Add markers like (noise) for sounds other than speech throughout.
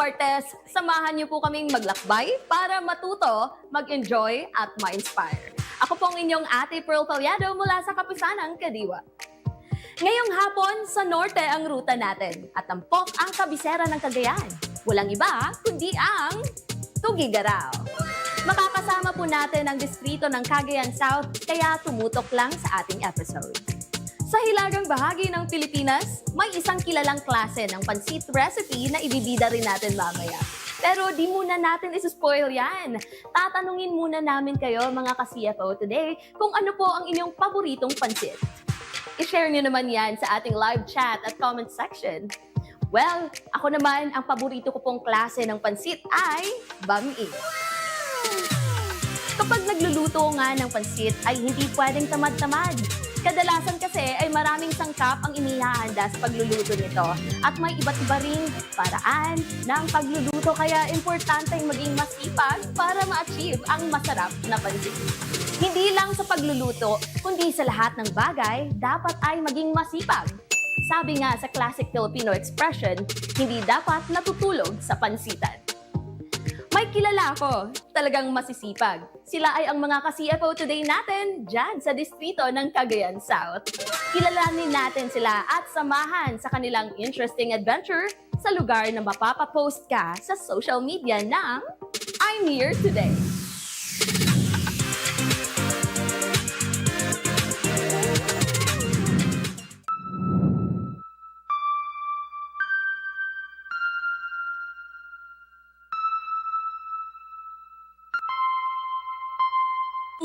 Martes, samahan niyo po kaming maglakbay para matuto, mag-enjoy at ma-inspire. Ako po ang inyong ate Pearl Palyado mula sa Kapisanang Kadiwa. Ngayong hapon, sa norte ang ruta natin at tampok ang kabisera ng Cagayan. Walang iba kundi ang Tugigaraw. Makakasama po natin ang distrito ng Cagayan South kaya tumutok lang sa ating episode. Sa hilagang bahagi ng Pilipinas, may isang kilalang klase ng pansit recipe na ibibida rin natin mamaya. Pero di muna natin isispoil yan. Tatanungin muna namin kayo mga ka-CFO today kung ano po ang inyong paboritong pansit. I-share nyo naman yan sa ating live chat at comment section. Well, ako naman, ang paborito ko pong klase ng pansit ay bami. Kapag nagluluto nga ng pansit ay hindi pwedeng tamad-tamad. Kadalasan kasi ay maraming sangkap ang inihahanda sa pagluluto nito at may iba't iba ring paraan ng pagluluto kaya importanteng maging masipag para ma-achieve ang masarap na pansit. Hindi lang sa pagluluto, kundi sa lahat ng bagay, dapat ay maging masipag. Sabi nga sa classic Filipino expression, hindi dapat natutulog sa pansitan. May kilala ako, talagang masisipag. Sila ay ang mga ka-CFO today natin dyan sa distrito ng Cagayan South. Kilalanin natin sila at samahan sa kanilang interesting adventure sa lugar na mapapapost ka sa social media ng I'm Here Today.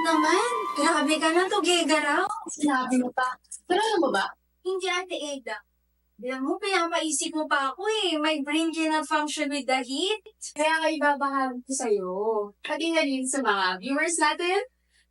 Naman, grabe ka na to, Gegaraw. Sinabi mo pa. Pero alam mo ba? Hindi ate Eda. Alam mo, pinapaisip mo pa ako eh. My brain cannot function with the heat. Kaya nga ibabahagi ko sa'yo. Pati nga rin sa mga viewers natin.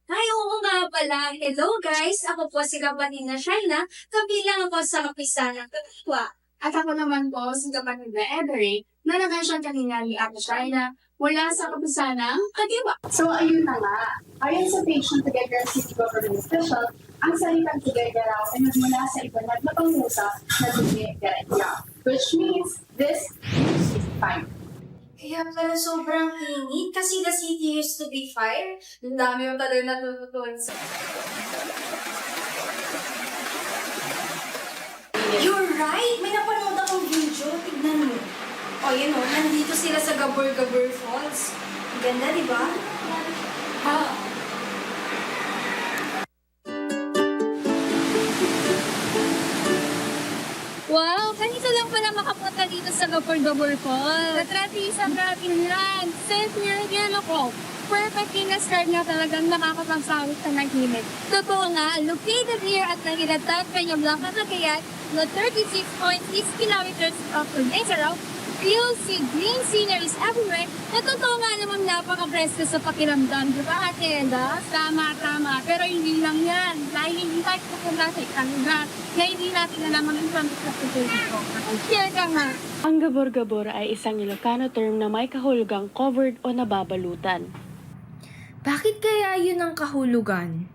Ay, oo nga pala. Hello guys, ako po si Kapanina Shaina. Kabilang ako sa kapisan ng Katiwa. At ako naman po si kapatid na Every na nag-mention kanina ni Ate Shaina mula sa kapisanang Kadiwa. So ayun na nga. Ayon sa page ng Together City Government Official, ang salitang Together raw ay nagmula sa ibanag na pangusap na Together Which means this is fine. Kaya pala sobrang init kasi the city used to be fire. Ang dami mo talaga natututunan sa... You're right! May napanood akong video. Tignan mo. O, yun o. Nandito sila sa Gabor-Gabor Falls. Ang ganda, di ba? Ha? Wow! Ganito lang pala makapunta dito sa Gabor-Gabor Falls. Natrati sa grabing land. Safe near yellow ko. Perfectly na start nga talagang nakakapagsawit sa naghilig. Totoo nga, located here at Nanginatag, Peñablanca, Cagayan, no 36.6 kilometers of Peninsula, you'll see green sceneries everywhere na totoo nga namang napaka-presko sa pakiramdam. Di ba, Ate Eda? Tama, tama. Pero hindi lang yan. Dahil hindi tayo pupunta sa isang lugar na hindi natin alam ang implement sa. Share ka nga. Ang gabor-gabor ay isang Ilocano term na may kahulugang covered o nababalutan. Bakit kaya yun ang kahulugan?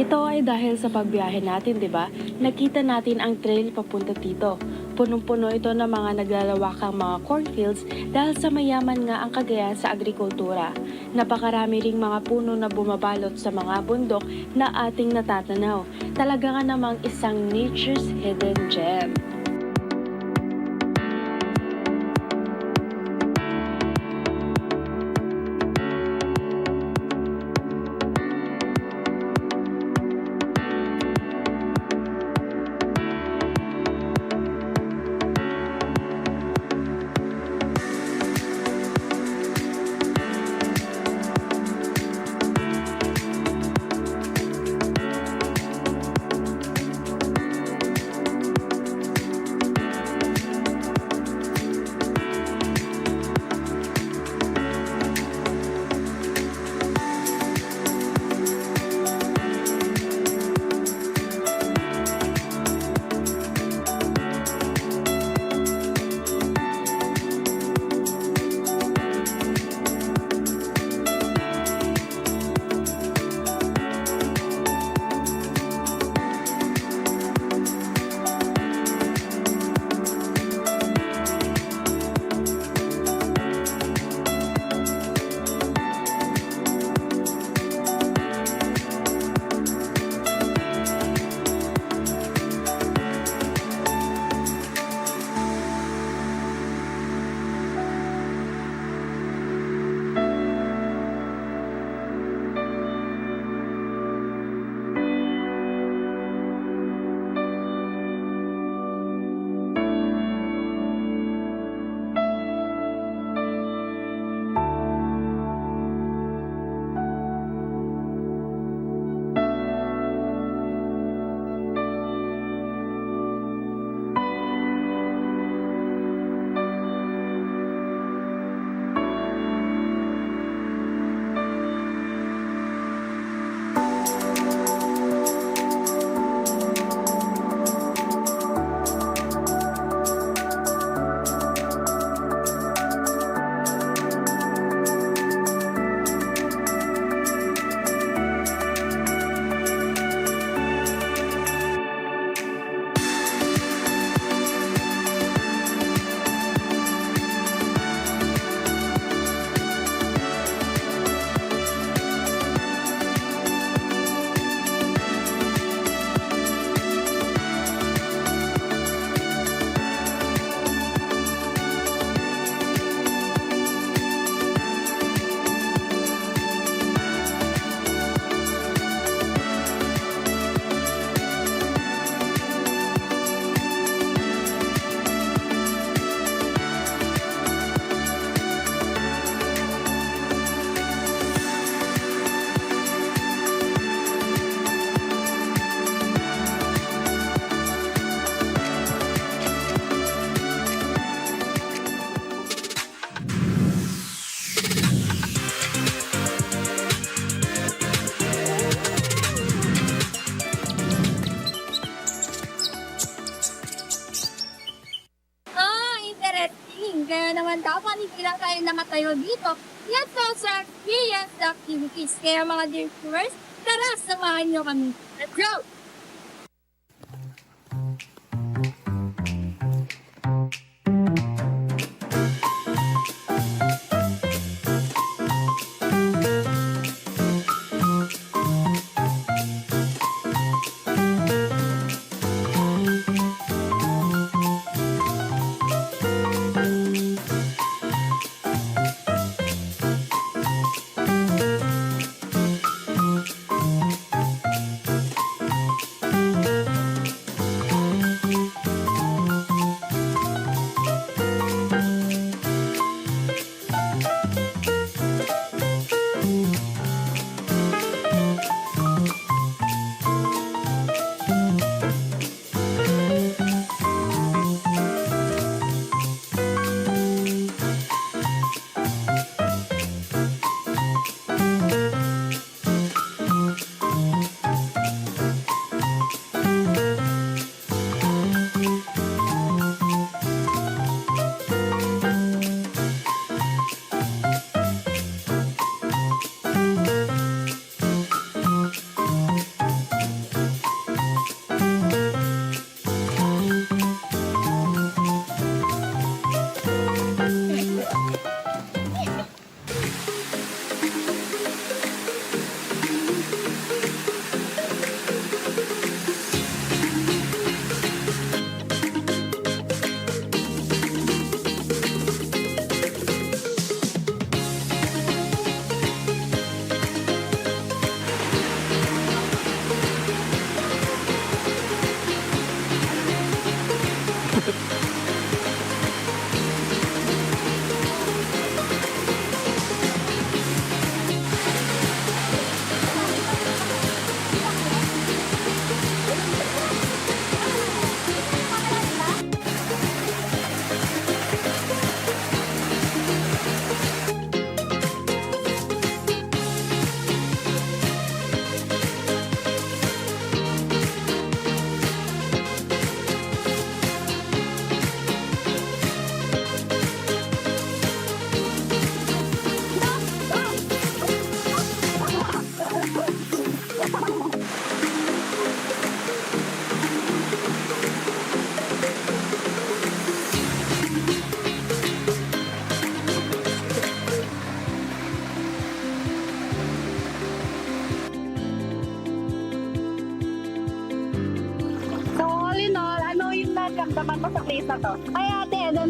Ito ay dahil sa pagbiyahe natin, di ba? Nakita natin ang trail papunta dito. Punong-puno ito ng mga naglalawakang mga cornfields dahil sa mayaman nga ang Cagayan sa agrikultura. Napakarami ring mga puno na bumabalot sa mga bundok na ating natatanaw. Talaga nga namang isang nature's hidden gem. Nakatayo dito. Let's also experience the activities. Kaya mga dear viewers, tara, samahan nyo kami.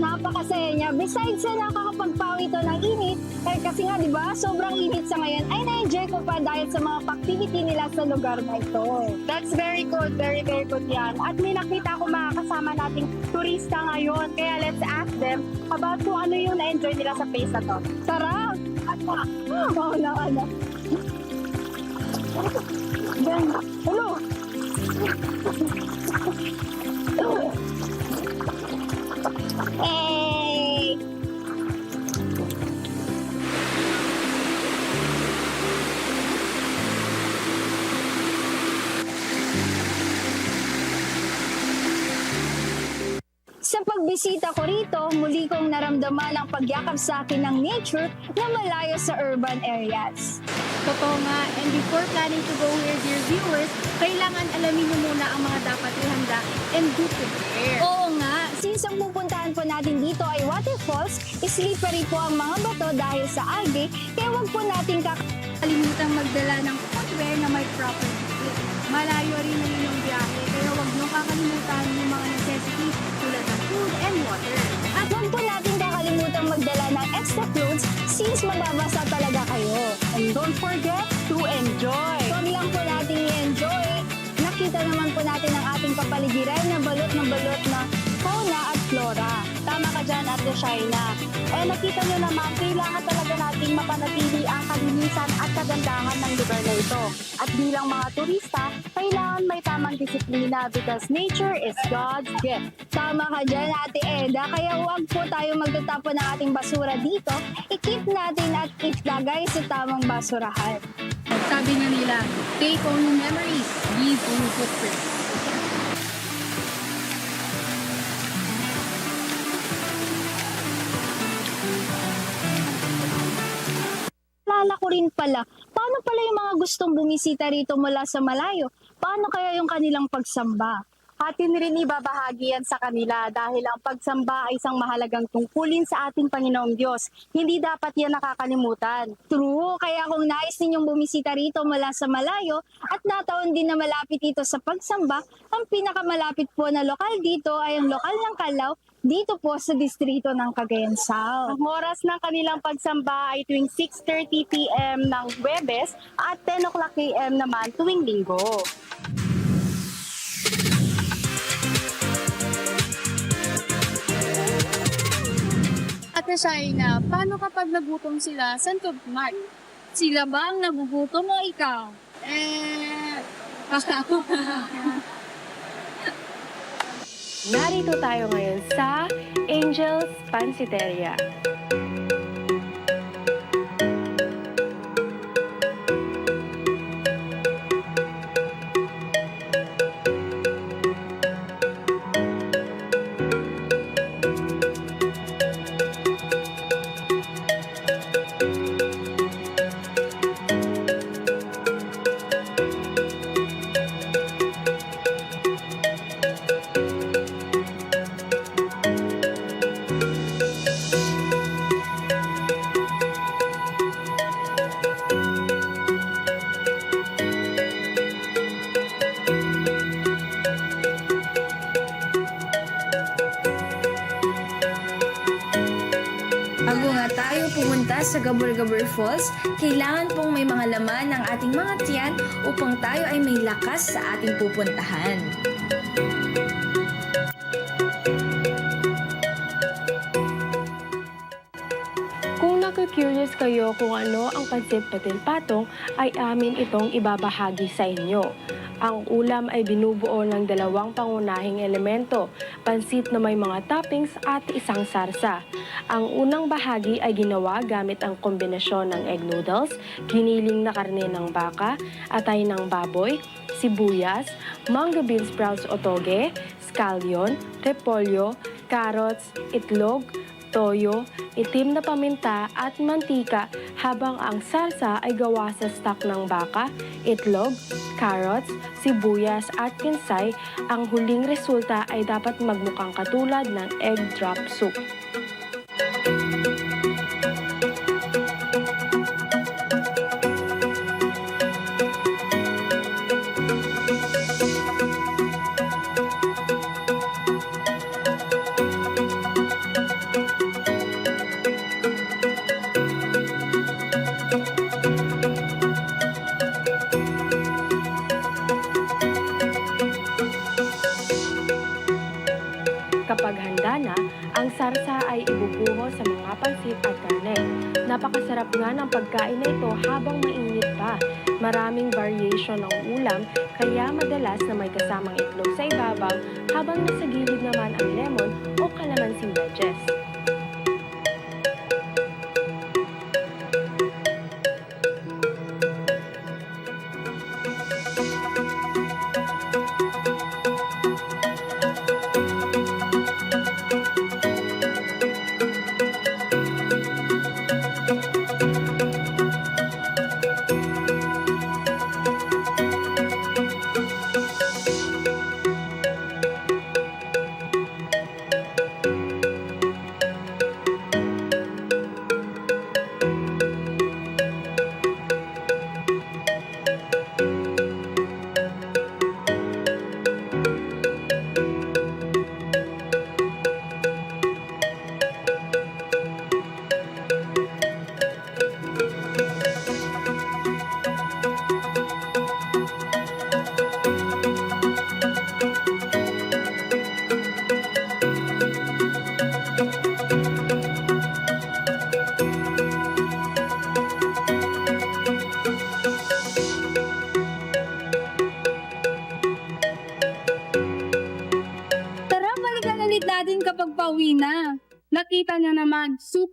Napakasaya niya. Besides sa nakakapagpawi ito ng init, eh, kasi nga, di ba, sobrang init sa ngayon, ay na-enjoy ko pa dahil sa mga activity nila sa lugar na ito. That's very good, very very good yan. At may nakita ko mga kasama nating turista ngayon. Kaya let's ask them about kung ano yung na-enjoy nila sa place na to. Tara! Oo na, ano. Yan. Eh, Sa pagbisita ko rito, muli kong naramdaman ang pagyakap sa akin ng nature na malayo sa urban areas. Totoo nga, and before planning to go here, dear viewers, kailangan alamin nyo muna ang mga dapat ihanda and do prepare. Since ang pupuntahan po natin dito ay waterfalls, slippery po ang mga bato dahil sa algae, kaya wag po natin kak Kalimutang magdala ng footwear na may proper fit. Malayo rin na rin yung biyahe, kaya huwag nyo kakalimutan yung mga necessities tulad ng food and water. At huwag po natin kakalimutan magdala ng extra clothes since mababasa talaga kayo. And don't forget to enjoy! Huwag lang po natin i-enjoy. Nakita naman po natin ang ating kapaligiran na balot na balot na fauna at flora. Tama ka dyan, Ate Shaina. Eh, nakita nyo naman, kailangan talaga nating mapanatili ang kalinisan at kagandahan ng lugar na ito. At bilang mga turista, kailangan may tamang disiplina because nature is God's gift. Tama ka dyan, Ate Eda. Kaya huwag po tayo magtatapon ng ating basura dito. I-keep natin at ilagay sa tamang basurahan. Sabi nga nila, take only memories, leave only footprints. Pala, paano pala yung mga gustong bumisita rito mula sa malayo? Paano kaya yung kanilang pagsamba? Atin rin ibabahagi yan sa kanila dahil ang pagsamba ay isang mahalagang tungkulin sa ating Panginoong Diyos. Hindi dapat yan nakakalimutan. True, kaya kung nais ninyong bumisita rito mula sa malayo at nataon din na malapit ito sa pagsamba, ang pinakamalapit po na lokal dito ay ang lokal ng Kalaw dito po sa distrito ng Cagayan South. Ang oras ng kanilang pagsamba ay tuwing 6.30pm ng Webes at 10 o'clock am naman tuwing Linggo. Shaina, paano kapag nagutom sila? Saan ka kumain? Sila ba ang nagugutom o ikaw? Eh, (laughs) Narito tayo ngayon sa Angel's Pansiteria. Sa Gabur-Gabur Falls, kailangan pong may mga laman ng ating mga tiyan upang tayo ay may lakas sa ating pupuntahan. Kung naku-curious kayo kung ano ang pansit patil patong, ay amin itong ibabahagi sa inyo. Ang ulam ay binubuo ng dalawang pangunahing elemento, pansit na may mga toppings at isang sarsa. Ang unang bahagi ay ginawa gamit ang kombinasyon ng egg noodles, giniling na karne ng baka, atay ng baboy, sibuyas, manga bean sprouts o toge, scallion, repolyo, carrots, itlog, toyo, itim na paminta at mantika habang ang salsa ay gawa sa stock ng baka, itlog, carrots, sibuyas at kinsay. Ang huling resulta ay dapat magmukhang katulad ng egg drop soup. Napakasarap nga ng pagkain na ito habang mainit pa. Maraming variation ng ulam, kaya madalas na may kasamang itlog sa ibabaw habang nasa gilid naman ang lemon o kalamansing wedges.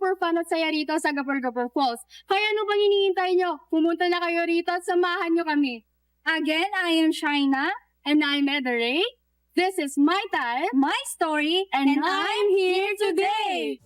Super fun at saya rito sa Gapur-Gapur Falls. Kaya ano bang hinihintay niyo? Pumunta na kayo rito at samahan niyo kami. Again, I am Shaina, and I'm Ederay. This is my time, my story, and, I'm here today!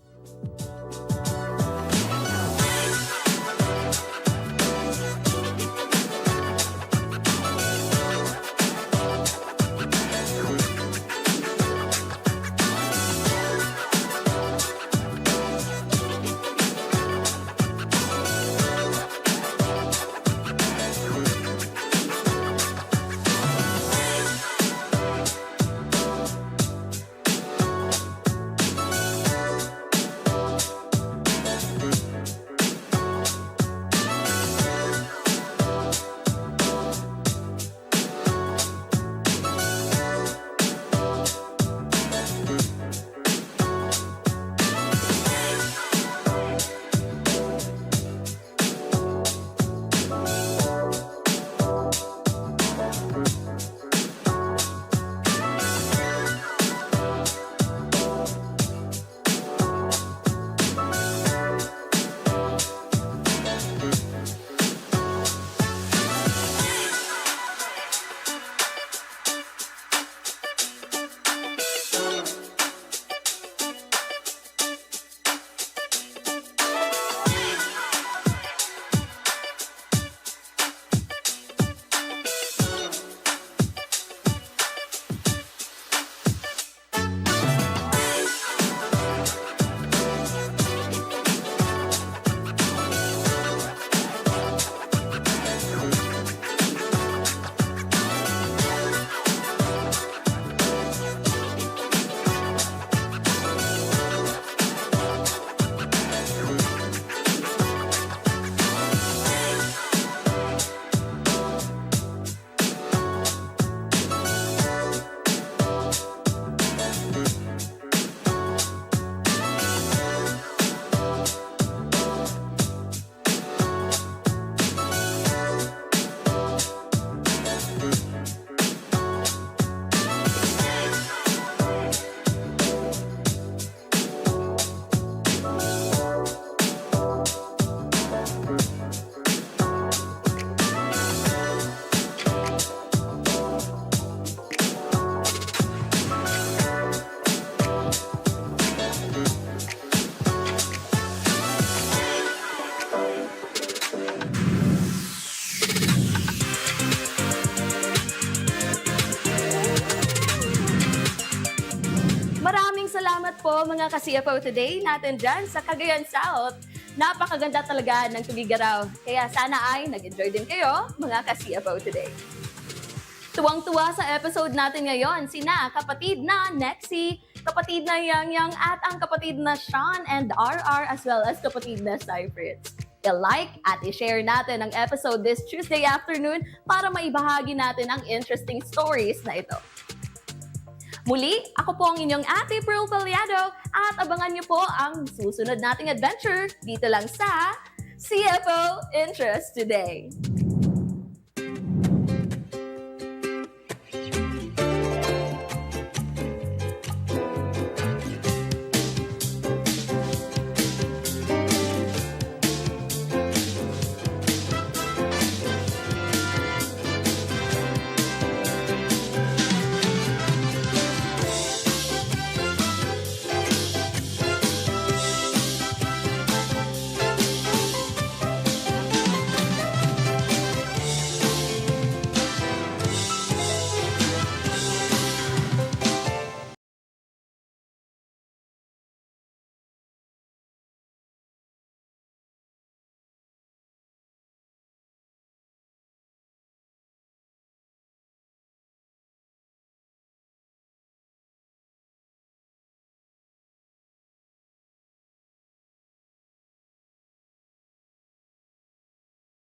ka-CFO today natin dyan sa Cagayan South. Napakaganda talaga ng Tuligaraw. Kaya sana ay nag-enjoy din kayo mga ka-CFO today. Tuwang-tuwa sa episode natin ngayon, sina kapatid na Nexie, kapatid na Yang Yang at ang kapatid na Sean and RR as well as kapatid na Cypress. I-like at i-share natin ang episode this Tuesday afternoon para maibahagi natin ang interesting stories na ito. Muli, ako po ang inyong ate Pearl Paliado at abangan niyo po ang susunod nating adventure dito lang sa CFO Interest Today.